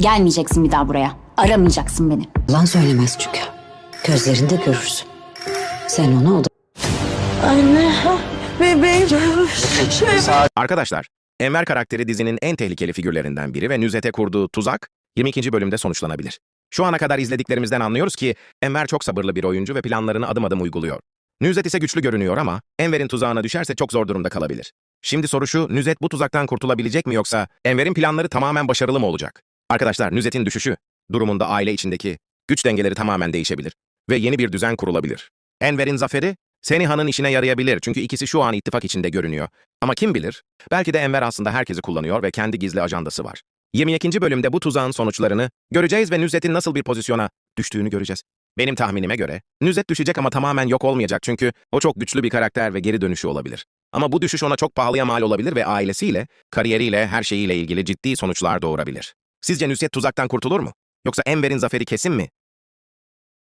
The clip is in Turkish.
Gelmeyeceksin bir daha buraya. Aramayacaksın beni. Yalan söylemez çünkü. Gözlerinde görürsün. Sen onu o da Anne, bebeğim. Arkadaşlar, Enver karakteri dizinin en tehlikeli figürlerinden biri ve Nüzet'e kurduğu tuzak 22. bölümde sonuçlanabilir. Şu ana kadar izlediklerimizden anlıyoruz ki Enver çok sabırlı bir oyuncu ve planlarını adım adım uyguluyor. Nüzet ise güçlü görünüyor ama Enver'in tuzağına düşerse çok zor durumda kalabilir. Şimdi soru şu, Nüzet bu tuzaktan kurtulabilecek mi yoksa Enver'in planları tamamen başarılı mı olacak? Arkadaşlar, Nüzet'in düşüşü durumunda aile içindeki güç dengeleri tamamen değişebilir ve yeni bir düzen kurulabilir. Enver'in zaferi Seniha'nın işine yarayabilir çünkü ikisi şu an ittifak içinde görünüyor. Ama kim bilir? Belki de Enver aslında herkesi kullanıyor ve kendi gizli ajandası var. 22. bölümde bu tuzağın sonuçlarını göreceğiz ve Nüzet'in nasıl bir pozisyona düştüğünü göreceğiz. Benim tahminime göre Nüzet düşecek ama tamamen yok olmayacak çünkü o çok güçlü bir karakter ve geri dönüşü olabilir. Ama bu düşüş ona çok pahalıya mal olabilir ve ailesiyle, kariyeriyle, her şeyiyle ilgili ciddi sonuçlar doğurabilir. Sizce Nüzet tuzaktan kurtulur mu? Yoksa Enver'in zaferi kesin mi?